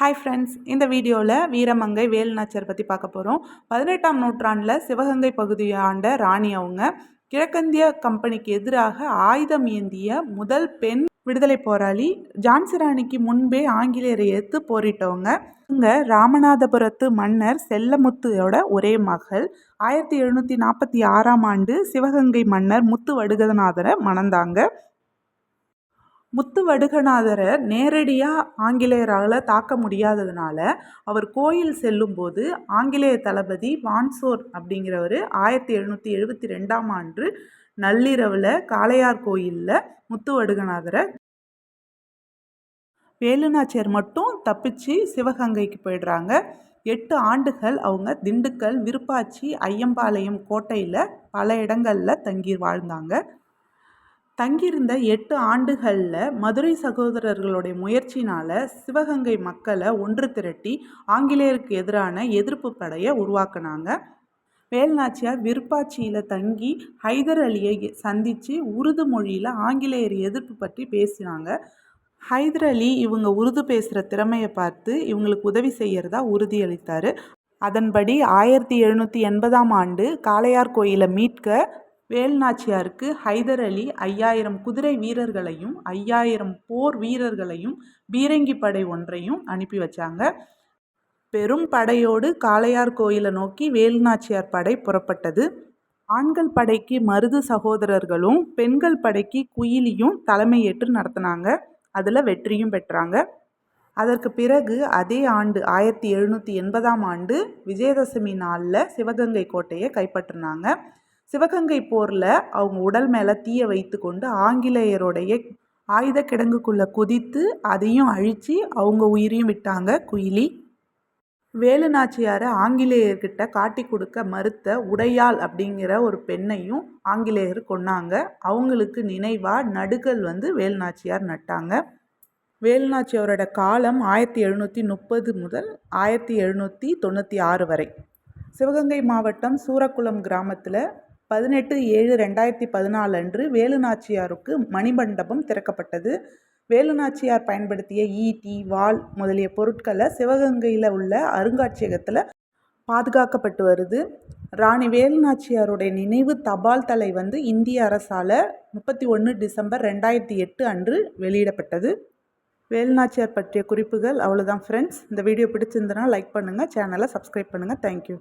Hi friends இந்த வீடியோவில் வீரமங்கை வேலுநாச்சியார் பற்றி பார்க்க போகிறோம் பதினெட்டாம் நூற்றாண்டில் சிவகங்கை பகுதியை ஆண்ட ராணி அவங்க கிழக்கந்திய கம்பெனிக்கு எதிராக ஆயுதம் ஏந்திய முதல் பெண் விடுதலை போராளி ஜான்சி ராணிக்கு முன்பே ஆங்கிலேயரை எதிர்த்து போரிட்டவங்க. இவங்க ராமநாதபுரத்து மன்னர் செல்லமுத்துவோட ஒரே மகள். ஆயிரத்தி எழுநூற்றி நாற்பத்தி ஆறாம் ஆண்டு சிவகங்கை மன்னர் முத்து வடுகநாதரை மணந்தாங்க. முத்து வடுகநாதரை நேரடியாக ஆங்கிலேயரால் தாக்க முடியாததுனால அவர் கோயில் செல்லும்போது ஆங்கிலேய தளபதி வான்சோர் அப்படிங்கிறவர் ஆயிரத்தி எழுநூற்றி எழுபத்தி ரெண்டாம் ஆண்டு நள்ளிரவில் காளையார் கோயிலில் முத்து வடுகநாதரை வேலுநாச்சியார் மட்டும் தப்பிச்சு சிவகங்கைக்கு போயிடுறாங்க. எட்டு ஆண்டுகள் அவங்க திண்டுக்கல் விருப்பாச்சி ஐயம்பாளையம் கோட்டையில் பல இடங்களில் தங்கி வாழ்ந்தாங்க. தங்கியிருந்த எட்டு ஆண்டுகளில் மதுரை சகோதரர்களுடைய முயற்சினால் சிவகங்கை மக்களை ஒன்று திரட்டி ஆங்கிலேயருக்கு எதிரான எதிர்ப்பு படையை உருவாக்குனாங்க. வேல்நாச்சியார் விருப்பாட்சியில் தங்கி ஹைதர் அலியை சந்தித்து உருது மொழியில் ஆங்கிலேயர் எதிர்ப்பு பற்றி பேசினாங்க. ஹைதர் அலி இவங்க உருது பேசுகிற திறமையை பார்த்து இவங்களுக்கு உதவி செய்கிறதா உறுதியளித்தார். அதன்படி ஆயிரத்தி எழுநூற்றி எண்பதாம் ஆண்டு காளையார் கோயிலை மீட்க வேல்நாச்சியாருக்கு ஹைதர் அலி ஐயாயிரம் குதிரை வீரர்களையும் ஐயாயிரம் போர் வீரர்களையும் பீரங்கி படை ஒன்றையும் அனுப்பி வச்சாங்க. பெரும் படையோடு காளையார் கோயிலை நோக்கி வேலுநாச்சியார் படை புறப்பட்டது. ஆண்கள் படைக்கு மருது சகோதரர்களும் பெண்கள் படைக்கு குயிலியும் தலைமையேற்று நடத்தினாங்க. அதில் வெற்றியும் பெற்றாங்க. அதற்கு பிறகு அதே ஆண்டு ஆயிரத்தி எழுநூற்றி எண்பதாம் ஆண்டு விஜயதசமி நாளில் சிவகங்கை கோட்டையை கைப்பற்றினாங்க. சிவகங்கை போரில் அவங்க உடல் மேலே தீயை வைத்து கொண்டு ஆங்கிலேயருடைய ஆயுத கிடங்குக்குள்ளே குதித்து அதையும் அழித்து அவங்க உயிரையும் விட்டாங்க குயிலி. வேலுநாச்சியாரை ஆங்கிலேயர்கிட்ட காட்டி கொடுக்க மறுத்த உடையாள் அப்படிங்கிற ஒரு பெண்ணையும் ஆங்கிலேயர் கொன்னாங்க. அவங்களுக்கு நினைவாக நடுகள் வந்து வேலுநாச்சியார் நட்டாங்க. வேலுநாச்சியாரோட காலம் ஆயிரத்தி எழுநூற்றி முப்பது முதல் ஆயிரத்தி எழுநூற்றி தொண்ணூற்றி ஆறு வரை. சிவகங்கை மாவட்டம் சூரக்குளம் கிராமத்தில் பதினெட்டு ஏழு ரெண்டாயிரத்தி பதினாலு அன்று வேலுநாச்சியாருக்கு மணிமண்டபம் திறக்கப்பட்டது. வேலுநாச்சியார் பயன்படுத்திய ஈட்டி வால் முதலிய பொருட்களை சிவகங்கையில் உள்ள அருங்காட்சியகத்தில் பாதுகாக்கப்பட்டு வருது. ராணி வேலுநாச்சியாருடைய நினைவு தபால் தலை வந்து இந்திய அரசால் முப்பத்தி ஒன்று டிசம்பர் ரெண்டாயிரத்தி எட்டு அன்று வெளியிடப்பட்டது. வேலுநாச்சியார் பற்றிய குறிப்புகள் அவ்வளோதான் ஃப்ரெண்ட்ஸ் இந்த வீடியோ பிடிச்சிருந்தனா லைக் பண்ணுங்கள் சேனலை சப்ஸ்கிரைப் பண்ணுங்கள் தேங்க்யூ